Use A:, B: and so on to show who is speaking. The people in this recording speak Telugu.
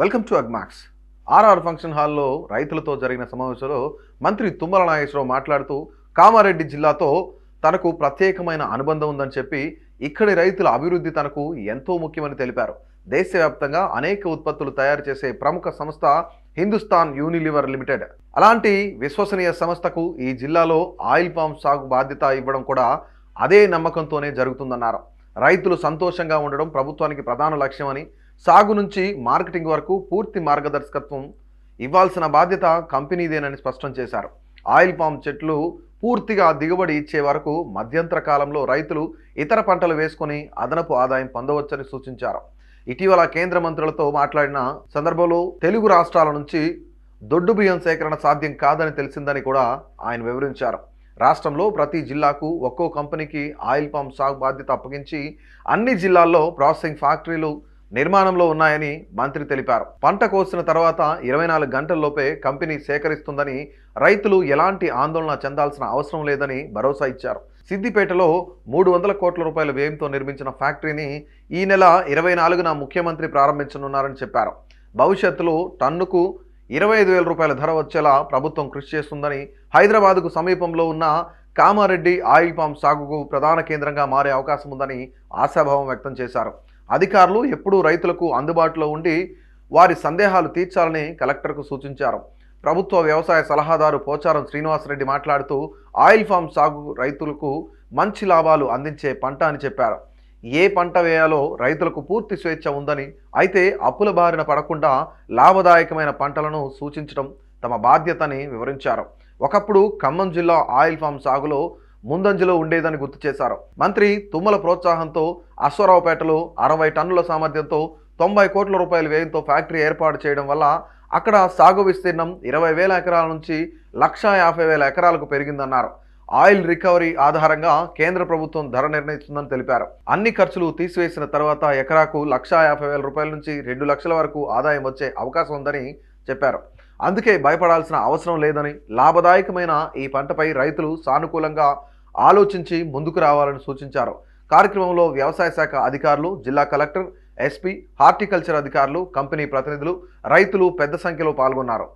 A: Welcome to Agmax. RR function హాల్లో రైతులతో జరిగిన సమావేశంలో మంత్రి తుమ్మల నాగేశ్వరరావు మాట్లాడుతూ కామారెడ్డి జిల్లాతో తనకు ప్రత్యేకమైన అనుబంధం ఉందని చెప్పి ఇక్కడి రైతుల అభివృద్ధి తనకు ఎంతో ముఖ్యమని తెలిపారు. దేశవ్యాప్తంగా అనేక ఉత్పత్తులు తయారు చేసే ప్రముఖ సంస్థ హిందుస్థాన్ యూనిలివర్ లిమిటెడ్. అలాంటి విశ్వసనీయ సంస్థకు ఈ జిల్లాలో ఆయిల్ పామ్ సాగు బాధ్యత ఇవ్వడం కూడా అదే నమ్మకంతోనే జరుగుతుందన్నారు. రైతులు సంతోషంగా ఉండడం ప్రభుత్వానికి ప్రధాన లక్ష్యమని సాగు నుంచి మార్కెటింగ్ వరకు పూర్తి మార్గదర్శకత్వం ఇవ్వాల్సిన బాధ్యత కంపెనీదేనని స్పష్టం చేశారు. ఆయిల్ పామ్ చెట్లు పూర్తిగా దిగుబడి ఇచ్చే వరకు మధ్యంతర కాలంలో రైతులు ఇతర పంటలు వేసుకొని అదనపు ఆదాయం పొందవచ్చని సూచించారు. ఇటీవల కేంద్ర మంత్రులతో మాట్లాడిన సందర్భంలో తెలుగు రాష్ట్రాల నుంచి దొడ్డు బియ్యం సేకరణ సాధ్యం కాదని తెలిసిందని కూడా ఆయన వివరించారు. రాష్ట్రంలో ప్రతి జిల్లాకు ఒక్కో కంపెనీకి ఆయిల్ పామ్ సాగు బాధ్యత అప్పగించి అన్ని జిల్లాల్లో ప్రాసెసింగ్ ఫ్యాక్టరీలు నిర్మాణంలో ఉన్నాయని మంత్రి తెలిపారు. పంట కోసిన తర్వాత ఇరవై నాలుగు గంటల్లోపే కంపెనీ సేకరిస్తుందని రైతులు ఎలాంటి ఆందోళన చెందాల్సిన అవసరం లేదని భరోసా ఇచ్చారు. సిద్దిపేటలో మూడు వందల కోట్ల రూపాయల వ్యయంతో నిర్మించిన ఫ్యాక్టరీని ఈ నెల ఇరవై నాలుగున ముఖ్యమంత్రి ప్రారంభించనున్నారని చెప్పారు. భవిష్యత్తులో టన్నుకు ఇరవై ఐదు వేల రూపాయల ధర వచ్చేలా ప్రభుత్వం కృషి చేస్తుందని హైదరాబాద్కు సమీపంలో ఉన్న కామారెడ్డి ఆయిల్ పామ్ సాగుకు ప్రధాన కేంద్రంగా మారే అవకాశం ఉందని ఆశాభావం వ్యక్తం చేశారు. అధికారులు ఎప్పుడూ రైతులకు అందుబాటులో ఉండి వారి సందేహాలు తీర్చాలని కలెక్టర్కు సూచించారు. ప్రభుత్వ వ్యవసాయ సలహాదారు పోచారం శ్రీనివాసరెడ్డి మాట్లాడుతూ ఆయిల్ ఫామ్ సాగు రైతులకు మంచి లాభాలు అందించే పంట అని చెప్పారు. ఏ పంట వేయాలో రైతులకు పూర్తి స్వేచ్ఛ ఉందని అయితే అప్పుల బారిన పడకుండా లాభదాయకమైన పంటలను సూచించడం తమ బాధ్యతని వివరించారు. ఒకప్పుడు ఖమ్మం జిల్లా ఆయిల్ ఫామ్ సాగులో ముందంజలో ఉండేదని గుర్తు చేశారు. మంత్రి తుమ్మల ప్రోత్సాహంతో అశ్వరావుపేటలో అరవై టన్నుల సామర్థ్యంతో తొంభై కోట్ల రూపాయల వ్యయంతో ఫ్యాక్టరీ ఏర్పాటు చేయడం వల్ల అక్కడ సాగు విస్తీర్ణం ఇరవై వేల ఎకరాల నుంచి లక్షా యాభై వేల ఎకరాలకు పెరిగిందన్నారు. ఆయిల్ రికవరీ ఆధారంగా కేంద్ర ప్రభుత్వం ధర నిర్ణయిస్తుందని తెలిపారు. అన్ని ఖర్చులు తీసివేసిన తర్వాత ఎకరాకు లక్షా యాభై వేల రూపాయల నుంచి రెండు లక్షల వరకు ఆదాయం వచ్చే అవకాశం ఉందని చెప్పారు. అందుకే భయపడాల్సిన అవసరం లేదని లాభదాయకమైన ఈ పంటపై రైతులు సానుకూలంగా ఆలోచించి ముందుకు రావాలని సూచించారు. కార్యక్రమంలో వ్యవసాయ శాఖ అధికారులు జిల్లా కలెక్టర్ ఎస్పీ హార్టికల్చర్ అధికారులు కంపెనీ ప్రతినిధులు రైతులు పెద్ద సంఖ్యలో పాల్గొన్నారు.